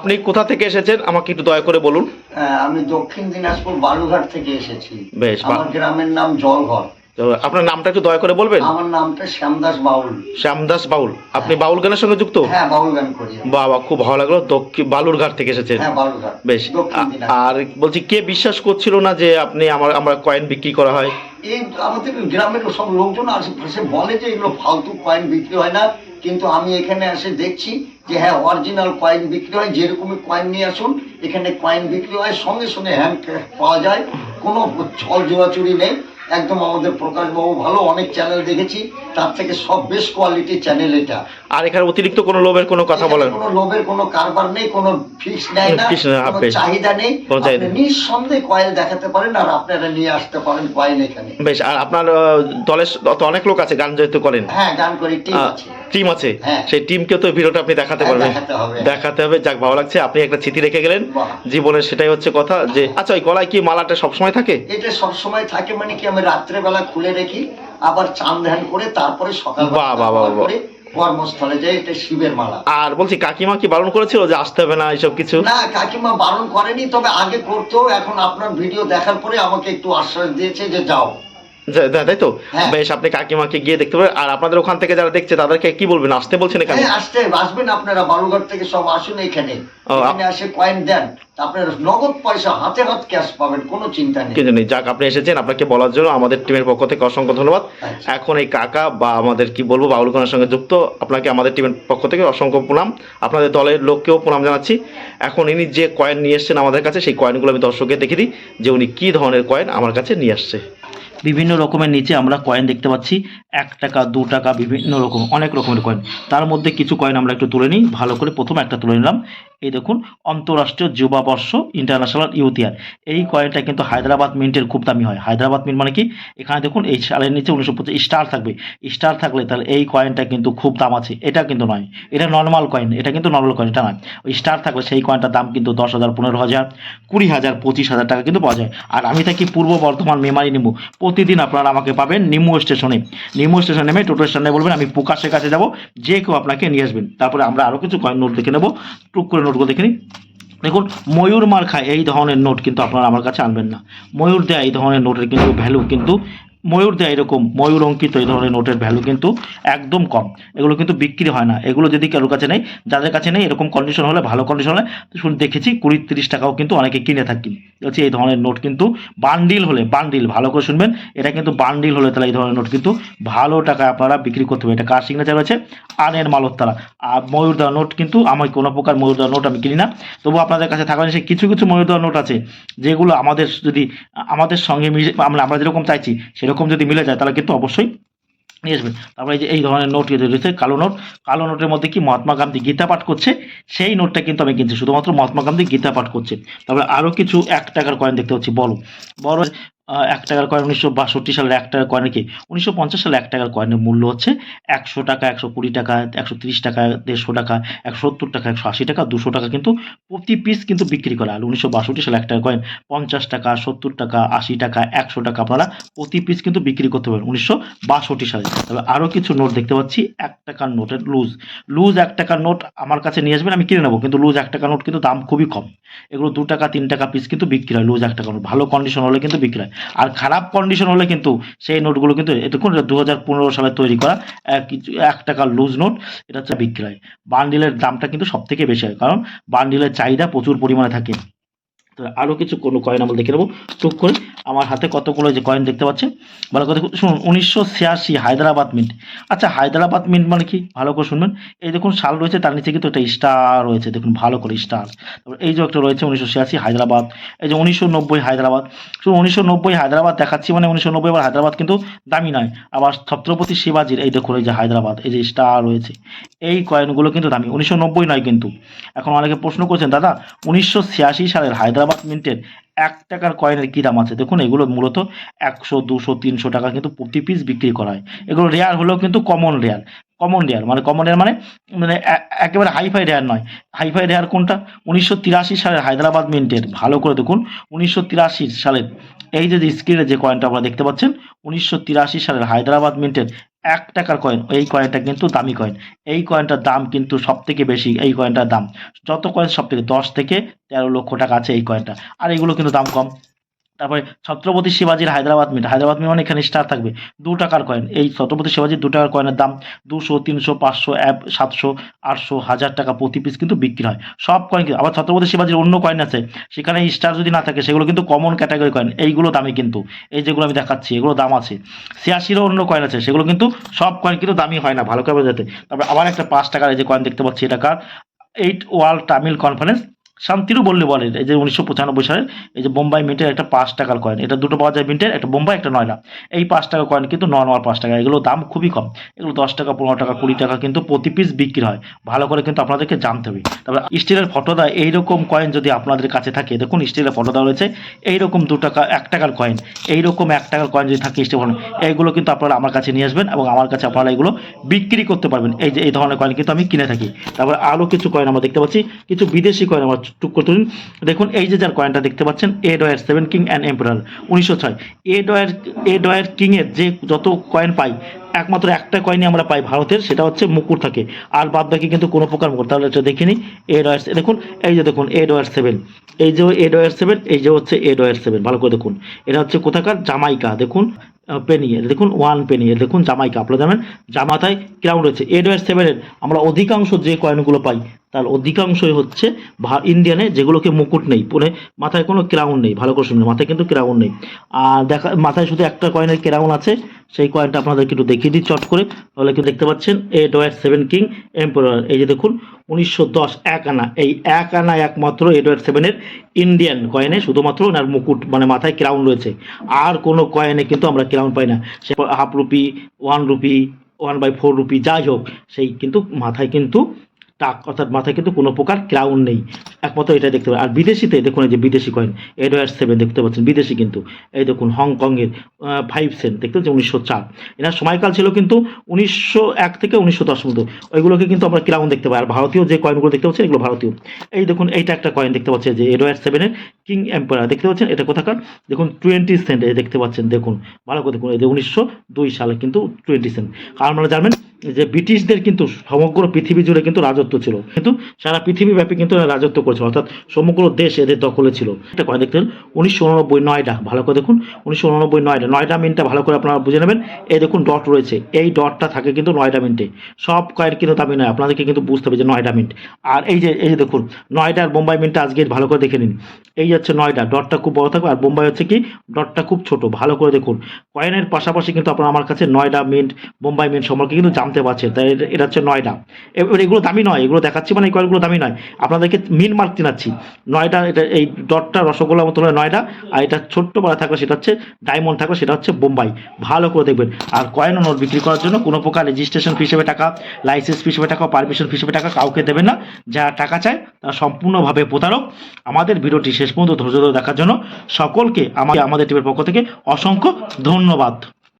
আপনি কোথা থেকে এসেছেন? আমাকে একটু দয়া করে বলুন। হ্যাঁ, আমি দক্ষিণ দিনাজপুর বালুঘাট থেকে এসেছি। বেশ, আমার গ্রামের নাম জলঘর। আপনার নামটা একটু দয়া করে বলবেন? আমার নামটা শ্যামদাস বাউল। শ্যামদাস বাউল। আপনি বাউল গানের সঙ্গে যুক্ত? হ্যাঁ বাউল গান করি বাবা খুব ভালো লাগল। দক্ষিণ বালুরঘাট থেকে এসেছেন। হ্যাঁ বালুঘাট বেশ। আর বলছি কে বিশ্বাস করছিল না যে আপনি আমার আমরা কয়েন বিক্রি করা হয়? এই আমাদের গ্রামের সব লোকজন আশেপাশে বলে যে এগুলো ফালতু কয়েন বিক্রি হয় না। কিন্তু আমি এখানে এসে দেখছি যে হ্যাঁ অরিজিনাল কয়েন বিক্রি হয় যেরকমই কয়েন নিয়ে আসুন এখানে কয়েন বিক্রি হয় সঙ্গে সঙ্গে হ্যান্ড ক্যাশ পাওয়া যায়। কোনো ছল জোয়াচুরি নেই। একদম আমাদের প্রকাশবাবু ভালো অনেক চ্যানেল দেখেছি। তার থেকে সব বেস্ট কোয়ালিটির চ্যানেল এটা। আর এখানে অতিরিক্ত কোনো লোভের কোনো কথা বলেন? কোনো লোভের কোনো কারবার নেই কোনো ফিক্স নেয় না নেই, কোনো চাহিদা নেই। আপনি নিঃসন্দেহে কয়েল দেখাতে পারেন আর আপনারা নিয়ে আসতে পারেন কয়েন এখানে। বেশ আর আপনার দলের তো অনেক লোক আছে গান যেহেতু করেন। হ্যাঁ গান করি ঠিক আছে। টিম আছে হ্যাঁ। সেই টিমকেও তো ভিডিওটা আপনি দেখাতে হ্যাঁ, পারবেন। দেখাতে হবে। যাক ভালো লাগছে। আপনি একটা স্মৃতি রেখে গেলেন। জীবনের সেটাই হচ্ছে কথা যে আচ্ছা ওই গলায় কি মালাটা সবসময় থাকে? এটা সব সময় থাকে মানে কি আমি রাত্রেবেলা খুলে রেখি আবার চান ধ্যান করে তারপরে সকাল বাহ, বাহ, বাহ, বাহ। কর্মস্থলে যাই এটা শিবের মালা। আর বলছি কাকিমা কি বারণ করেছিল যে আসতে হবে না এইসব কিছু? না কাকিমা বারণ করেনি তবে আগে করতো। এখন আপনার ভিডিও দেখার পরে আমাকে একটু আশ্বাস দিয়েছে যে যাও। তাই তো? হ্যাঁ। বেশ আপনি কাকিমাকে গিয়ে দেখতে পারেন আর আপনাদের ওখান থেকে যারা দেখছে তাদেরকে কি বলবেন? আসতে বলছেন এখানে? আসতে আসবেন আপনারা। বালুঘাট থেকে সব আসুন এখানে। এখানে আসে কয়েন দেন। আপনার নগদ পয়সা হাতে হাত ক্যাশ পাবেন কোনো চিন্তা নেই। কিন্তু নেই। যাক আপনি এসেছেন। আপনাকে বলার জন্য আমাদের টিমের পক্ষ থেকে অসংখ্য ধন্যবাদ। আচ্ছা। এখন এই কাকা বা আমাদের কি বলব বাউল খানের সঙ্গে যুক্ত আপনাকে আমাদের টিমের পক্ষ থেকে অসংখ্য প্রণাম। আপনাদের দলের লোককেও প্রণাম জানাচ্ছি। এখন ইনি যে কয়েন নিয়ে এসেছেন আমাদের কাছে সেই কয়েনগুলো আমি দর্শককে দেখে দিই যে উনি কী ধরনের কয়েন আমার কাছে নিয়ে আসছে। বিভিন্ন রকমের নিচে আমরা কয়েন দেখতে পাচ্ছি। এক টাকা, দু টাকা, বিভিন্ন রকম, অনেক রকমের কয়েন তার মধ্যে কিছু কয়েন আমরা একটু তুলে নিই। ভালো করে প্রথম একটা তুলে নিলাম। এই দেখুন অন্তরাষ্ট্রীয় যুবা বর্ষ ইন্টারন্যাশনাল ইউথ ইয়ার এই কয়েনটা কিন্তু হায়দ্রাবাদ মিন্টের খুব দামি হয়। হায়দ্রাবাদ মিন্ট মানে কি? এখানে দেখুন, এই সালের নিচে উনিশশো পঁচিশ স্টার থাকবে। স্টার থাকলে তাহলে এই কয়েনটা কিন্তু খুব দাম আছে। এটা কিন্তু নয়। এটা নর্মাল কয়েন এটা কিন্তু নর্মাল কয়েন এটা নয়। ওই স্টার থাকলে সেই কয়েনটার দাম কিন্তু দশ হাজার, পনেরো হাজার, কুড়ি হাজার, পঁচিশ হাজার টাকা কিন্তু পাওয়া যায়। আর আমি থাকি পূর্ব বর্ধমান মেমারি নিমু প্রতিদিন আপনারা আমাকে পাবেন নিমু স্টেশনে নিমু স্টেশনে নেমে টোটো স্ট্যান্ডে বলবেন, আমি প্রকাশের কাছে যাব, যে কেউ আপনাকে নিয়ে আসবেন। তারপরে আমরা আরও কিছু কয়েন নোট দেখে নেব। টুক করে নোটগুলো দেখে নিই। দেখুন, ময়ূর মার খায় এই ধরনের নোট কিন্তু আপনারা আমার কাছে আনবেন না। ময়ূর দেয়, এই ধরনের নোটের কিন্তু ভ্যালু কিন্তু ময়ূর দেয় এরকম, ময়ূর অঙ্কিত এই ধরনের নোটের ভ্যালু কিন্তু একদম কম। এগুলো কিন্তু বিক্রি হয় না। এগুলো যদি কারোর কাছে নেই, যাদের কাছে নেই, এরকম কন্ডিশন হলে, ভালো কন্ডিশন হলে, শুন, দেখেছি কুড়ি তিরিশ টাকাও কিন্তু অনেকে কিনে থাকি। হচ্ছে এই ধরনের নোট কিন্তু বান্ডিল হলে বান্ডিল ভালো করে শুনবেন, এটা কিন্তু বান্ডিল হলে তাহলে এই ধরনের নোট কিন্তু ভালো টাকা আপনারা বিক্রি করতে হবে এটা কার সিগনেচার রয়েছে? আনের মালত্তারা। আর ময়ূর দেওয়া নোট কিন্তু, আমি কোনো প্রকার ময়ূর দেওয়া নোট আমি কিনি না। তবু আপনাদের কাছে থাকা সে কিছু কিছু ময়ূর দেওয়া নোট আছে, যেগুলো আমাদের যদি, আমাদের সঙ্গে আমরা আমরা যেরকম চাইছি, সেরকম যদি মিলে যায়, তাহলে কিন্তু অবশ্যই নিয়ে আসবেন। তারপরে এই যে, এই ধরনের নোট রয়েছে কালো নোট কালো নোটের মধ্যে কি মহাত্মা গান্ধী গীতা পাঠ করছে? সেই নোটটা কিন্তু আমি কিনছি, শুধুমাত্র মহাত্মা গান্ধী গীতা পাঠ করছে। তারপরে আরও কিছু এক টাকার কয়েন দেখতে পাচ্ছি, বলো। বড় এক টাকার কয়েন উনিশশো বাষট্টি সালের এক টাকার কয়েন কি? উনিশশো পঞ্চাশ সালে এক টাকার কয়েনের মূল্য হচ্ছে একশো টাকা, একশো কুড়ি টাকা, একশো তিরিশ টাকা, দেড়শো টাকা, একশো সত্তর টাকা, একশো আশি টাকা, দুশো টাকা কিন্তু প্রতি পিস কিন্তু বিক্রি করা। আর উনিশশো বাষট্টি সালে এক টাকার কয়েন পঞ্চাশ টাকা, সত্তর টাকা, আশি টাকা, একশো টাকা আপনারা প্রতি পিস কিন্তু বিক্রি করতে পারেন উনিশশো বাষট্টি সালে। তবে আরও কিছু নোট দেখতে পাচ্ছি, এক টাকার নোটের লুজ লুজ এক টাকার নোট আমার কাছে নিয়ে আসবেন, আমি কিনে নেব, কিন্তু লুজ এক টাকার নোট কিন্তু দাম খুবই কম। এগুলো দু টাকা, তিন টাকা পিস কিন্তু বিক্রি হয় লুজ এক টাকা নোট ভালো কন্ডিশন হলে কিন্তু বিক্রি হয়। আর খারাপ কন্ডিশন হলে কিন্তু সেই নোটগুলো কিন্তু এতক্ষণ দু হাজার পনেরো সালে তৈরি করা কিছু, এক টাকার লুজ নোট এটা হচ্ছে বিক্রয়। বান্ডিলের দামটা কিন্তু সব থেকে বেশি হয়, কারণ বান্ডিলের চাহিদা প্রচুর পরিমাণে থাকে। আরও কিছু কোনো কয়েন আমরা দেখে নেব। টুক করে আমার হাতে কতগুলো যে কয়েন দেখতে পাচ্ছেন? ভালো দেখুন। শুনুন, উনিশশো ছিয়াশি হায়দ্রাবাদ মিন্ট আচ্ছা হায়দ্রাবাদ মিন্ট মানে কি? ভালো করে শুনবেন। এই দেখুন সাল রয়েছে, তার নিচে কিন্তু একটা স্টার রয়েছে। দেখুন, ভালো করে স্টার তারপর এই যে একটা রয়েছে, উনিশশো ছিয়াশি হায়দ্রাবাদ। এই যে উনিশশো নব্বই হায়দ্রাবাদ। শুনুন, উনিশশো নব্বই হায়দ্রাবাদ দেখাচ্ছি মানে উনিশশো নব্বই আবার হায়দ্রাবাদ কিন্তু দামি নয়। আবার ছত্রপতি শিবাজির এই দেখুন, এই যে হায়দ্রাবাদ, এই যে স্টার রয়েছে। এই কয়েনগুলো কিন্তু দামি। উনিশশো নব্বই নয় কিন্তু। এখন অনেকে প্রশ্ন করছেন, দাদা, উনিশশো ছিয়াশি সালের হায়দ্রাবাদ মিন্টের এক টাকার কয়েনের কী দাম আছে? দেখুন, এগুলো মূলত একশো, দুশো, তিনশো টাকা কিন্তু প্রতি পিস বিক্রি করা হয়। এগুলো রেয়ার হলেও কিন্তু কমন রেয়ার কমন রেয়ার মানে কমন রেয়ার মানে মানে একেবারে হাইফাই রেয়ার নয়। হাইফাই রেয়ার কোনটা? উনিশশো তিরাশি সালের হায়দ্রাবাদ মিন্টের ভালো করে দেখুন, উনিশশো তিরাশি সালের, এই যে স্ক্রিনে যে কয়েনটা আপনারা দেখতে পাচ্ছেন, উনিশশো তিরাশি সালের হায়দ্রাবাদ মিন্টের এক টাকার কয়েন এই কয়েনটা কিন্তু দামি কয়েন এই কয়েনটার দাম কিন্তু সব থেকে বেশি, এই কয়েনটার দাম। যত কয়েন সব থেকে দশ থেকে তেরো লক্ষ টাকা আছে এই কয়েনটা আর এগুলো কিন্তু দাম কম। তারপরে ছত্রপতি শিবাজির হায়দ্রাবাদ মিট হায়দ্রাবাদ মিট মানে এখানে স্টার থাকবে। দু টাকার কয়েন এই ছত্রপতি শিবাজির দু টাকার কয়েনের দাম দুশো, তিনশো, পাঁচশো, এক, সাতশো, আটশো, হাজার টাকা প্রতি পিস কিন্তু বিক্রি হয়। সব কয়েন কিন্তু, আবার ছত্রপতি শিবাজির অন্য কয়েন আছে, সেখানে স্টার যদি না থাকে, সেগুলো কিন্তু কমন ক্যাটাগরি কয়েন এইগুলো দামি কিন্তু। এই যেগুলো আমি দেখাচ্ছি, এগুলো দাম আছে। ছিয়াশিরও অন্য কয়েন আছে, সেগুলো কিন্তু সব কয়েন কিন্তু দামি হয় না, ভালো করে যাতে তারপরে আবার একটা পাঁচ টাকার এই যে কয়েন দেখতে পাচ্ছি, এটা কার? এইট ওয়ার্ল্ড তামিল কনফারেন্স শান্তিরও বললে বলে, এই যে উনিশশো পঁচানব্বই সালের, এই যে বোম্বাই মিন্টের একটা পাঁচ টাকার কয়েন এটা দুটো পাওয়া যায় মিন্টের, একটা বোম্বাই, একটা নয়না এই পাঁচ টাকা কয়েন কিন্তু নর্মাল পাঁচ টাকা এগুলো দাম খুবই কম। এগুলো দশ টাকা, পনেরো টাকা, কুড়ি টাকা কিন্তু প্রতি পিস বিক্রি হয়। ভালো করে কিন্তু আপনাদেরকে জানতে হবে। তারপরে স্টিলের ফটো দেয়, এইরকম কয়েন যদি আপনাদের কাছে থাকে, দেখুন স্টিলের ফটো দেওয়া রয়েছে, এইরকম দু টাকা, এক টাকার কয়েন এইরকম এক টাকার কয়েন যদি থাকে স্টিল ফটো এইগুলো কিন্তু আপনারা আমার কাছে নিয়ে আসবেন এবং আমার কাছে আপনারা এগুলো বিক্রি করতে পারবেন। এই যে, এই ধরনের কয়েন কিন্তু আমি কিনে থাকি। তারপরে আরও কিছু কয়েন আমরা দেখতে পাচ্ছি, কিছু বিদেশি কয়েন আমরা তুলুন। দেখুন, এই যে যার কয়েনটা দেখতে পাচ্ছেন Edward seven king and emperor উনিশশো ছয়। এ ডয়ের এ ডয়ের কিংয়ের যে যত কয়েন পাই, একমাত্র একটা কয়েনই আমরা পাই ভারতের, সেটা হচ্ছে মুকুর থাকে। আর বাদ বাকি কিন্তু কোনো প্রকার মুকুর তাহলে এটা দেখে নিই এ ডয়ের দেখুন, এই যে দেখুন এ ডয়ের সেভেন এই যে এ ডয়ের সেভেন এই যে হচ্ছে এ ডয়ের সেভেন ভালো করে দেখুন। এটা হচ্ছে কোথাকার? জামাইকা দেখুন পেনি দেখুন ওয়ান পেনি এর, দেখুন জামাইকা আপনারা জানেন, জামাতায় ক্রাউন রয়েছে। এ ডয়ের সেভেনের আমরা অধিকাংশ যে কয়েনগুলো পাই তার অধিকাংশই হচ্ছে ইন্ডিয়ানে যেগুলোকে মুকুট নেই, পুনে মাথায় কোনো ক্রাউন নেই, ভালো করে শুনবেন মাথায় কিন্তু ক্রাউন নেই। আর দেখা, মাথায় শুধু একটা কয়েনের ক্রাউন আছে, সেই কয়েনটা আপনাদেরকে একটু দেখিয়ে দিই চট করে। তাহলে কি দেখতে পাচ্ছেন? এ ডয়ের সেভেন কিং এম্পোরার এই যে দেখুন, উনিশশো দশ এক আনা এই এক আনা একমাত্র এ ডয়ের সেভেনের ইন্ডিয়ান কয়েনে শুধুমাত্র ওনার মুকুট মানে মাথায় ক্রাউন রয়েছে। আর কোনো কয়েনে কিন্তু আমরা ক্রাউন পাই না। সে half rupee one rupee one by four rupee যাই হোক, সেই কিন্তু মাথায় কিন্তু টাক অর্থাৎ মাথায় কিন্তু কোনো প্রকার ক্রাউন নেই। একমাত্র এটা দেখতে পাবেন। আর বিদেশিতে দেখুন এই যে বিদেশি কয়েন এডওয়ার সেভেন দেখতে পাচ্ছেন, বিদেশি কিন্তু। এই দেখুন হংকংয়ের ফাইভ সেন্ট দেখতে পাচ্ছেন উনিশশো চার। এনার সময়কাল ছিল কিন্তু উনিশশো এক থেকে উনিশশো দশ মতো ওইগুলোকে কিন্তু আমরা ক্রাউন দেখতে পাই। আর ভারতীয় যে কয়েনগুলো দেখতে পাচ্ছেন, এগুলো ভারতীয়। এই দেখুন, এইটা একটা কয়েন দেখতে পাচ্ছেন, যে এডওয়ার সেভেনের কিং এম্পায়ার দেখতে পাচ্ছেন, এটা কোথাকার? দেখুন টোয়েন্টি সেন্ট দেখতে পাচ্ছেন, দেখুন। ভালো করে দেখুন, এই যে উনিশশো দুই সালে কিন্তু টোয়েন্টি সেন্ট আর আপনারা জানবেন যে ব্রিটিশদের কিন্তু সমগ্র পৃথিবী জুড়ে কিন্তু রাজত্ব ছিল। কিন্তু সারা পৃথিবী ব্যাপী কিন্তু রাজত্ব করেছিল, অর্থাৎ সমগ্র দেশ এদের দখলে ছিল। এটা করে দেখতেন উনিশশো উননব্বই নয়ডা ভালো করে দেখুন, উনিশশো উননব্বই নয়ডা নয়ডা মিনটা ভালো করে আপনারা বুঝে নেবেন। এই দেখুন ডট রয়েছে, এই ডটটা থাকে কিন্তু নয়ডা মিন্টে। সব কয়েন কিন্তু দামি নয়, আপনাদেরকে কিন্তু বুঝতে হবে যে নয়ডা মিন্ট। আর এই যে এই যে দেখুন নয়ডা আর বোম্বাই মিন্টটা আজকে ভালো করে দেখে নিন। এই হচ্ছে নয়ডা ডটটা খুব বড় থাকবে, আর বোম্বাই হচ্ছে কি, ডটটা খুব ছোট, ভালো করে দেখুন। কয়েনের পাশাপাশি কিন্তু আপনারা আমার কাছে নয়ডা মিন্ট, বোম্বাই মিন্ট সম্পর্কে কিন্তু জানতে পারছেন তাই এটা- হচ্ছে নয়ডা। এবার এগুলো দামি নয়, এগুলো দেখাচ্ছি মানে এই কয়েনগুলো দামি নয়। আপনাদেরকে মিন মার্ক চিনাচ্ছি। নয়ডা, এটা এই ডটটা রসগোল্লার মতো হলে নয়ডা, আর এটা ছোট্ট পাড়া থাকলে সেটা হচ্ছে ডায়মন্ড থাকলে সেটা হচ্ছে বোম্বাই। ভালো করে দেখবেন। আর কয়েন নোট বিক্রি করার জন্য কোনো প্রকার রেজিস্ট্রেশন ফি হিসেবে টাকা, লাইসেন্স ফি হিসেবে টাকা, পারমিশন ফি হিসেবে টাকা কাউকে দেবেন না। যারা টাকা চায়, তারা সম্পূর্ণভাবে প্রতারক। আমাদের ভিডিওটি শেষ পর্যন্ত ধৈর্য ধরে দেখার জন্য সকলকে, আমাদের আমাদের টিমের পক্ষ থেকে অসংখ্য ধন্যবাদ।